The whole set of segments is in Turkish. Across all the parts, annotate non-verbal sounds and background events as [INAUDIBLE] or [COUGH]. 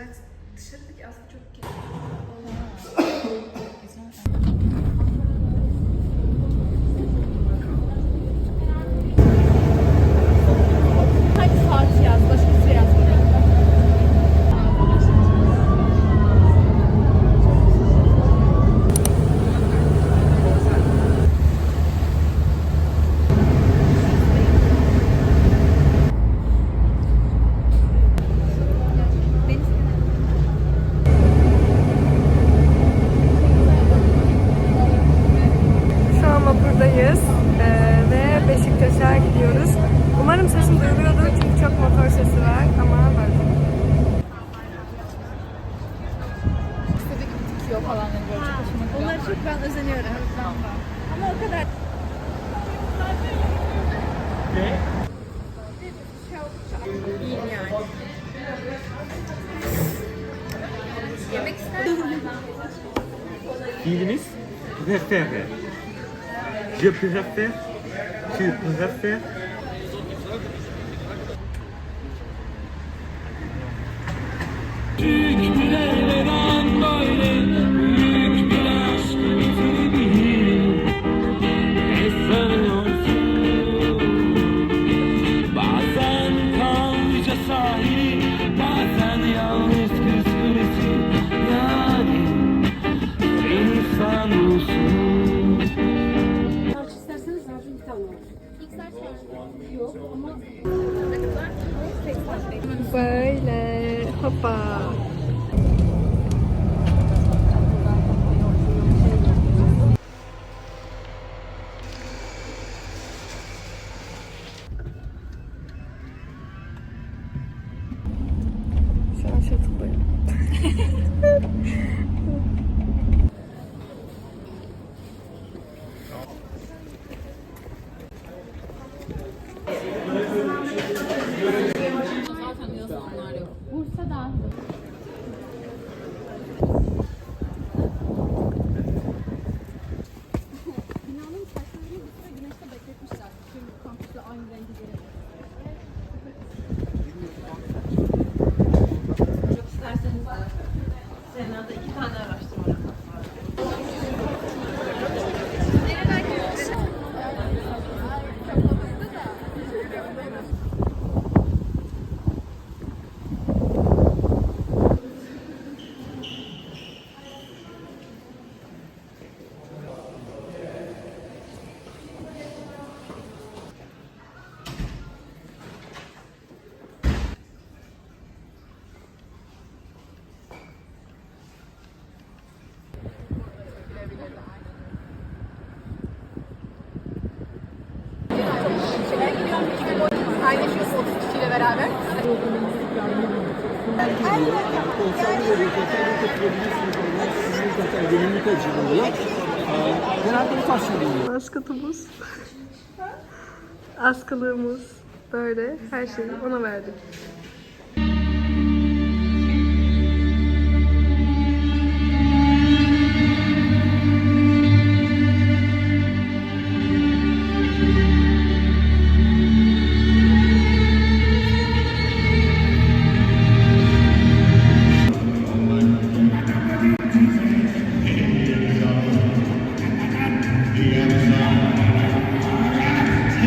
that's Dikiyor falan yani böyle çok hoşuma gidiyor. Onları çok ben özeniyorum. De. Ama o kadar iyiyim yani. Yemek ister misin? Fiilimiz préfère. Je préfère. Tu préfères. waiting. Zaten şeyler oluyor. Askıtımız. Askılığımız. [LAUGHS] Böyle her şeyi ona verdik.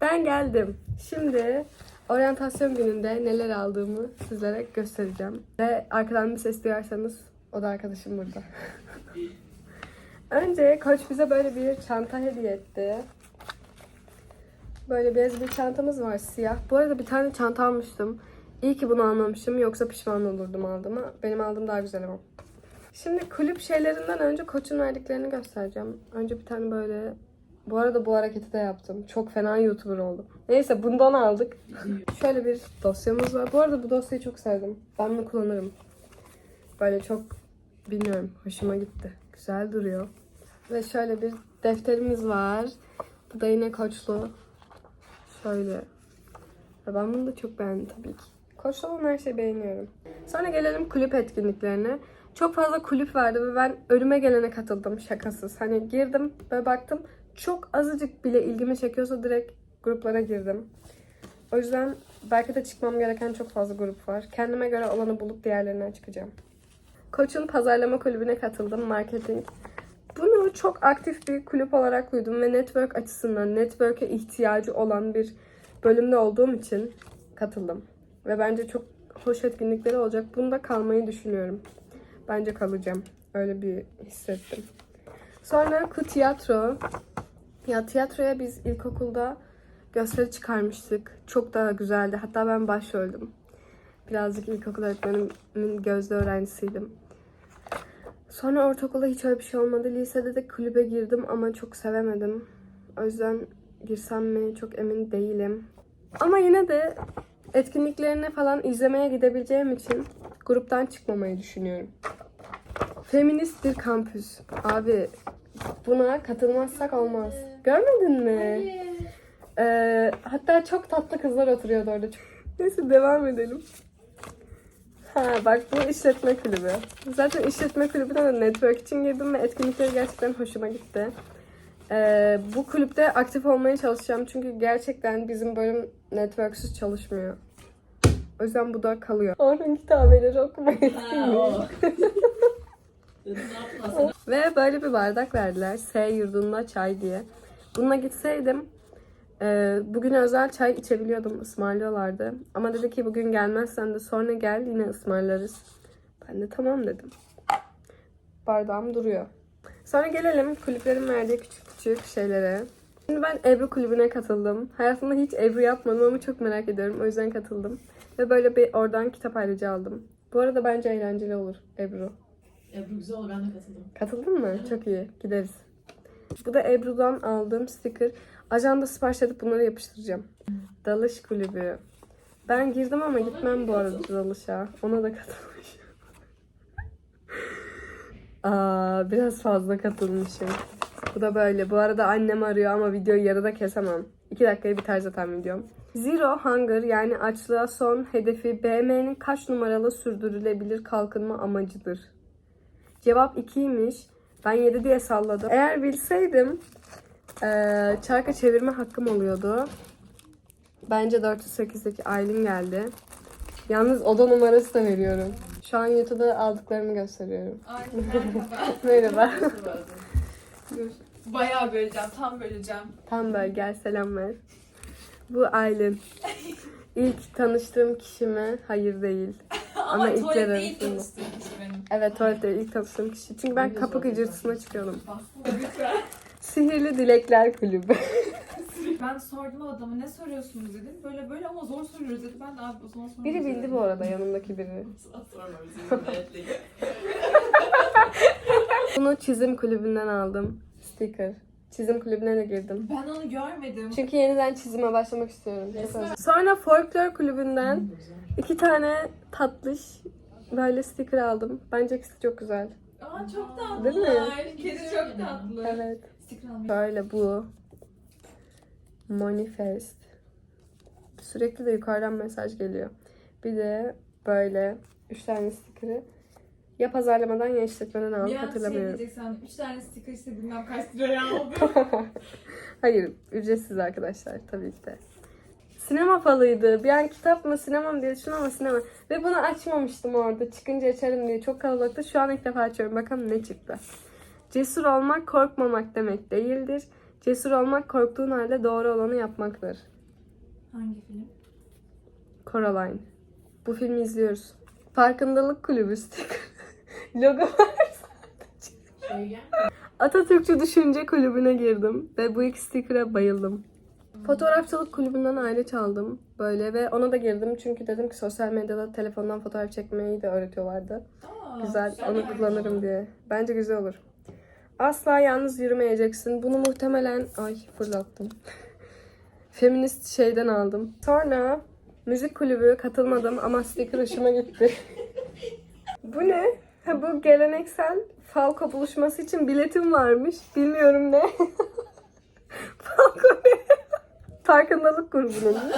ben geldim. Şimdi oryantasyon gününde neler aldığımı sizlere göstereceğim. Ve arkadan bir ses duyarsanız o da arkadaşım burada. [LAUGHS] Önce koç bize böyle bir çanta hediye etti. Böyle beyaz bir çantamız var siyah. Bu arada bir tane çanta almıştım. İyi ki bunu almamışım yoksa pişman olurdum aldığıma. Benim aldığım daha güzel ama. Şimdi kulüp şeylerinden önce koçun verdiklerini göstereceğim. Önce bir tane böyle... Bu arada bu hareketi de yaptım. Çok fena YouTuber oldum. Neyse bundan aldık. Şöyle bir dosyamız var. Bu arada bu dosyayı çok sevdim. Ben bunu kullanırım. Böyle çok bilmiyorum hoşuma gitti. Güzel duruyor. Ve şöyle bir defterimiz var. Bu da yine koçlu. Şöyle. Ben bunu da çok beğendim tabii ki. Koçlu olan her şeyi beğeniyorum. Sonra gelelim kulüp etkinliklerine. Çok fazla kulüp vardı ve ben ölüme gelene katıldım şakasız. Hani girdim ve baktım çok azıcık bile ilgimi çekiyorsa direkt gruplara girdim. O yüzden belki de çıkmam gereken çok fazla grup var. Kendime göre olanı bulup diğerlerinden çıkacağım. Koç'un pazarlama kulübüne katıldım, marketing. Bunu çok aktif bir kulüp olarak duydum ve network açısından network'e ihtiyacı olan bir bölümde olduğum için katıldım. Ve bence çok hoş etkinlikleri olacak. Bunda kalmayı düşünüyorum. Bence kalacağım. Öyle bir hissettim. Sonra Ku Tiyatro. Ya tiyatroya biz ilkokulda gösteri çıkarmıştık. Çok daha güzeldi. Hatta ben başroldüm. Birazcık ilkokul öğretmenimin gözde öğrencisiydim. Sonra ortaokulda hiç öyle bir şey olmadı. Lisede de kulübe girdim ama çok sevemedim. O yüzden girsem mi çok emin değilim. Ama yine de etkinliklerine falan izlemeye gidebileceğim için gruptan çıkmamayı düşünüyorum. Feminist bir kampüs. Abi buna katılmazsak olmaz. Görmedin mi? Ee, hatta çok tatlı kızlar oturuyordu orada. Neyse devam edelim. Ha bak bu işletme kulübü. Zaten işletme kulübüne de network için girdim ve etkinlikleri gerçekten hoşuma gitti. Ee, bu kulüpte aktif olmaya çalışacağım çünkü gerçekten bizim bölüm networksüz çalışmıyor. O yüzden bu da kalıyor. Orhun kitabeleri okumayı [LAUGHS] Ve böyle bir bardak verdiler. S yurdunda çay diye. Bununla gitseydim e, bugün özel çay içebiliyordum. ısmarlıyorlardı. Ama dedi ki bugün gelmezsen de sonra gel yine ısmarlarız. Ben de tamam dedim. Bardağım duruyor. Sonra gelelim kulüplerin verdiği küçük küçük şeylere. Şimdi ben Ebru kulübüne katıldım. Hayatımda hiç Ebru yapmadım ama çok merak ediyorum. O yüzden katıldım. Ve böyle bir oradan kitap ayrıcı aldım. Bu arada bence eğlenceli olur Ebru. Ebru güzel oldu ben de katıldım. Katıldın mı? Çok iyi. Gideriz. Bu da Ebru'dan aldığım sticker. Ajanda sipariş edip bunları yapıştıracağım. Dalış kulübü. Ben girdim ama gitmem bu arada dalışa. Ona da katılmışım. [LAUGHS] Aa, biraz fazla katılmışım. Bu da böyle. Bu arada annem arıyor ama videoyu yarıda kesemem. 2 dakikaya biter zaten videom. Zero Hunger yani açlığa son hedefi BM'nin kaç numaralı sürdürülebilir kalkınma amacıdır? Cevap 2'ymiş. Ben 7 diye salladım. Eğer bilseydim eee çarka çevirme hakkım oluyordu. Bence 408'deki Aylin geldi. Yalnız oda numarası da veriyorum. Şu an YouTube'da aldıklarımı gösteriyorum. [LAUGHS] Merhaba. [LAUGHS] Bayağı böleceğim, tam böleceğim. Tam böyle gel selam ver. Bu Aylin. İlk tanıştığım kişi mi? Hayır değil. Ama, ilk tuvalette ilk tanıştığım kişi benim. Evet tuvalette ilk tanıştığım kişi. Çünkü ben kapı gıcırtısına çıkıyordum. Lütfen. [LAUGHS] Sihirli Dilekler Kulübü. [LAUGHS] Ben sordum adamı ne soruyorsunuz dedim. Böyle böyle ama zor soruyoruz dedi. Ben de abi o zaman sormayacağım. Biri bildi bu arada yanımdaki biri. [LAUGHS] Sorma bizim. Bunu çizim kulübünden aldım. Sticker. Çizim kulübüne de girdim. Ben onu görmedim. Çünkü yeniden çizime başlamak istiyorum. Çok. Sonra folklor kulübünden iki tane tatlış böyle sticker aldım. Bence ikisi çok güzel. Aa çok tatlılar. Değil mi? Kedi çok tatlı. Evet. Böyle bu. Manifest. Sürekli de yukarıdan mesaj geliyor. Bir de böyle üç tane sticker'ı ya pazarlamadan ya işletmeden aldım Bir an şey hatırlamıyorum. diyeceksen 3 tane sticker işte bilmem kaç liraya aldım. [LAUGHS] Hayır, ücretsiz arkadaşlar tabii ki de. Sinema falıydı. Bir an kitap mı sinema mı diye düşündüm ama sinema. Ve bunu açmamıştım orada. Çıkınca açarım diye. Çok kalabalıktı. Şu an ilk defa açıyorum. Bakalım ne çıktı. Cesur olmak korkmamak demek değildir. Cesur olmak korktuğun halde doğru olanı yapmaktır. Hangi film? Coraline. Bu filmi izliyoruz. Farkındalık kulübü sticker. Logo var sadece. Atatürkçü Düşünce Kulübü'ne girdim ve bu iki sticker'a bayıldım. Fotoğrafçılık kulübünden aile çaldım böyle ve ona da girdim çünkü dedim ki sosyal medyada telefondan fotoğraf çekmeyi de öğretiyorlardı. güzel, onu kullanırım diye. Bence güzel olur. Asla yalnız yürümeyeceksin. Bunu muhtemelen ay fırlattım. [LAUGHS] Feminist şeyden aldım. Sonra müzik kulübü katılmadım ama sticker hoşuma gitti. [LAUGHS] bu ne? Ha, bu geleneksel Falco buluşması için biletim varmış. Bilmiyorum ne. [LAUGHS] Falco ne? Farkındalık grubunun. [LAUGHS]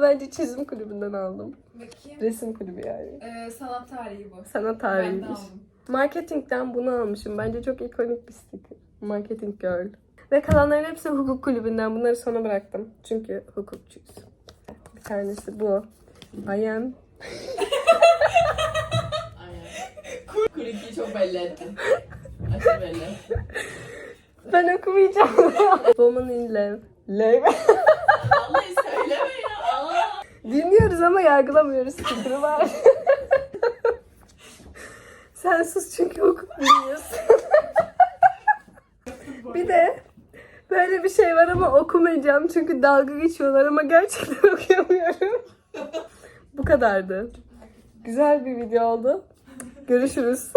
Bence çizim kulübünden aldım. Bakayım. Resim kulübü yani. Ee, sanat tarihi bu. Sanat tarihiymiş. Marketingden bunu almışım. Bence çok ikonik bir sticker. Marketing Girl. Ve kalanların hepsi hukuk kulübünden. Bunları sona bıraktım. Çünkü hukukçuyuz. Bir tanesi bu. I am. Kulikiyi çok belli ettin. Aşırı belli. Ben okumayacağım. Woman in Love. Love. Vallahi söyleme ya. Aa. Dinliyoruz ama yargılamıyoruz. Sticker'ı var. Sen sus çünkü hukuk bilmiyorsun. bir de böyle bir şey var ama okumayacağım çünkü dalga geçiyorlar ama gerçekten [LAUGHS] okuyamıyorum. Bu kadardı. Güzel bir video oldu. Görüşürüz.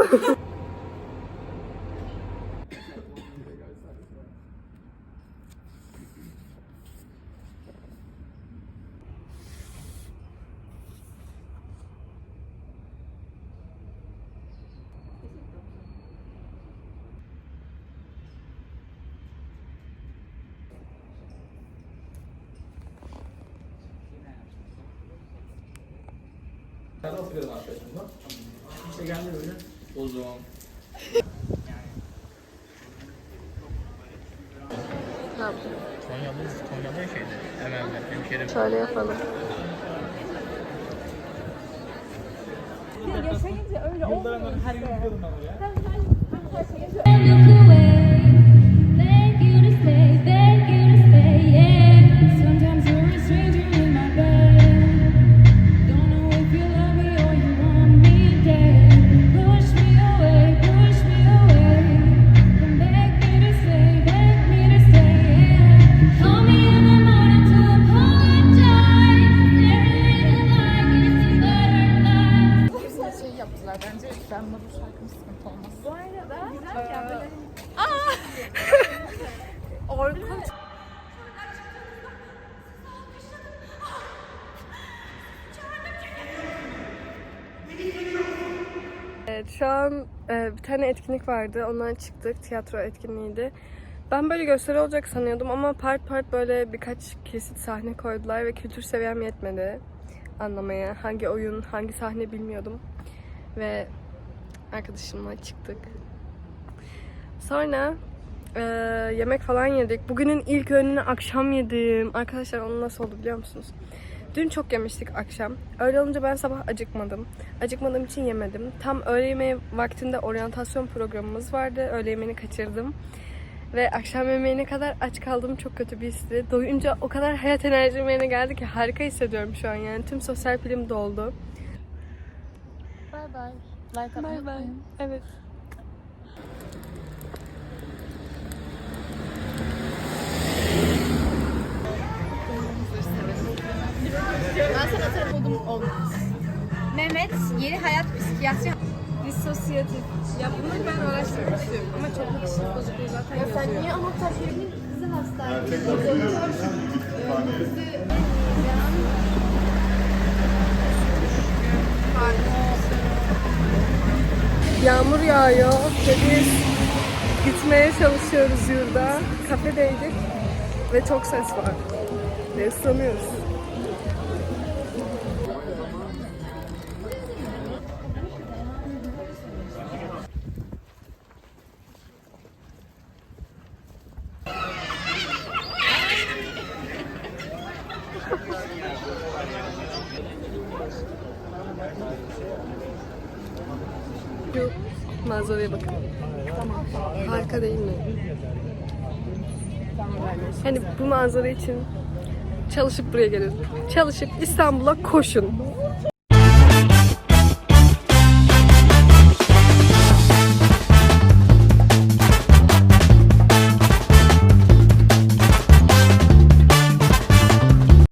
De oturuyorum arkadaşımla. İşte geldi böyle. Bozum. ne yapayım? Konyalı, Konyalı şeydi. Hemen hemen hemşerim. Şöyle yapalım. Yıllarımdan her gün gidiyordum ben oraya. Thank tane etkinlik vardı. Ondan çıktık. Tiyatro etkinliğiydi. Ben böyle gösteri olacak sanıyordum ama part part böyle birkaç kesit sahne koydular ve kültür seviyem yetmedi anlamaya. Hangi oyun, hangi sahne bilmiyordum. Ve arkadaşımla çıktık. Sonra e, yemek falan yedik. Bugünün ilk öğününü akşam yedim. Arkadaşlar onu nasıl oldu biliyor musunuz? Dün çok yemiştik akşam. Öyle olunca ben sabah acıkmadım. Acıkmadığım için yemedim. Tam öğle yemeği vaktinde oryantasyon programımız vardı. Öğle yemeğini kaçırdım. Ve akşam yemeğine kadar aç kaldım. Çok kötü bir histi. Doyunca o kadar hayat enerjim yerine geldi ki harika hissediyorum şu an yani. Tüm sosyal pilim doldu. Bay bay. Like atmayı unutmayın. Evet. Olmaz. Mehmet yeni hayat psikiyatri Disosyatif. Ya bunu ben araştırmak istiyorum ama çok kişilik bozukluğu zaten yazıyor. Sen niye anahtar yerinin kızı hastaydı? Yağmur yağıyor ve biz gitmeye çalışıyoruz yurda. Kafedeydik ve çok ses var. Ve ıslanıyoruz. Şu manzaraya bakın. Tamam. Harika değil mi? Hani bu manzara için çalışıp buraya gelin. Çalışıp İstanbul'a koşun.